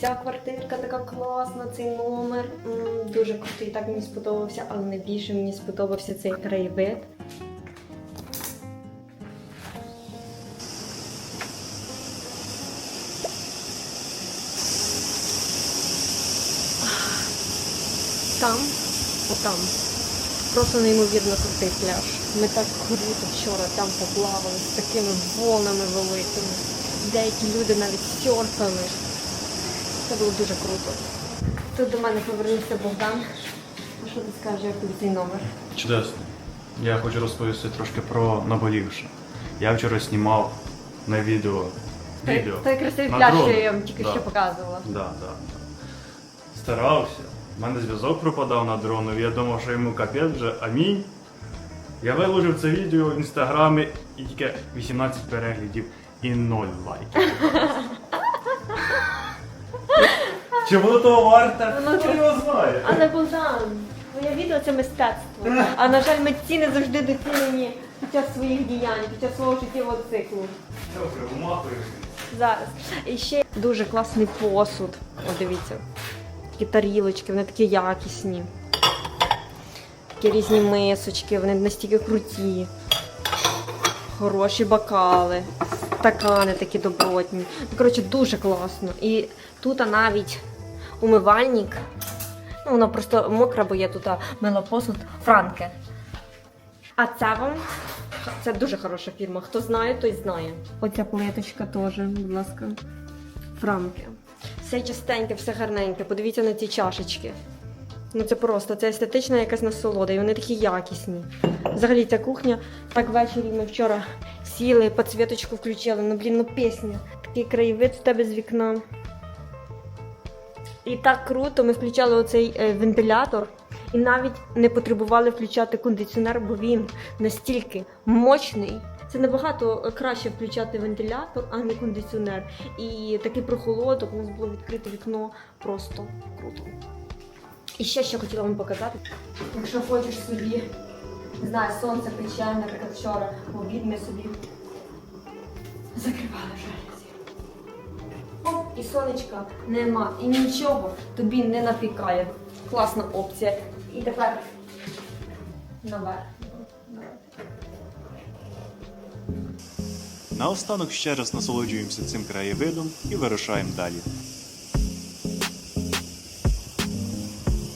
ця квартирка така класна, цей номер. Дуже крутий, так мені сподобався, але найбільше мені сподобався цей краєвид. Там, отам. Просто неймовірно крутий пляж. Ми так круто вчора там поплавали з такими волнами великими. Деякі люди навіть серфали. Це було дуже круто. Тут до мене повернувся Богдан. А що ти скажеш, як тобі цей номер? Чудесно. Я хочу розповісти трошки про наболівше. Я вчора знімав на відео. Той, відео той красивий на пляж, що я вам тільки Да. що показувала. Да, да, да. Старався. У мене зв'язок пропадав на дрону, я думав, що йому капець вже амінь. Я виложив це відео в інстаграмі і тільки 18 переглядів і 0 лайків. Чи було того варте? Воно Хто його знає? Але Богдан, твоє відео це мистецтво. А на жаль, митці не завжди доцінені під час своїх діянь, під час свого життєвого циклу. Добре, умахую. Зараз. І ще дуже класний посуд. О, дивіться. Такі тарілочки, вони такі якісні. Такі різні мисочки, вони настільки круті. Хороші бокали, стакани такі добротні. Ну, коротше, дуже класно. І тут навіть умивальник. Ну, вона просто мокра, бо я тут мила посуд Франке. А це вам це дуже хороша фірма. Хто знає, той знає. Оця плиточка теж, будь ласка. Франки. Все частеньке, все гарненьке. Подивіться на ці чашечки. Ну це просто, це естетична якась насолода, і вони такі якісні. Взагалі ця кухня, так ввечері ми вчора сіли, підсвіточку включили. Ну блін, ну пісня. Такий краєвид в тебе з вікна. І так круто, ми включали оцей е, вентилятор і навіть не потребували включати кондиціонер, бо він настільки мощний. Це набагато е, краще включати вентилятор, а не кондиціонер. І такий прохолодок, у нас було відкрите вікно, просто круто. І ще що хотіла вам показати. Якщо хочеш собі, не знаю, сонце пече, наприклад, вчора в обід ми собі закривали жалюзі. І сонечка нема, і нічого тобі не напікає. Класна опція. І тепер наверх. Наостанок ще раз насолоджуємося цим краєвидом і вирушаємо далі.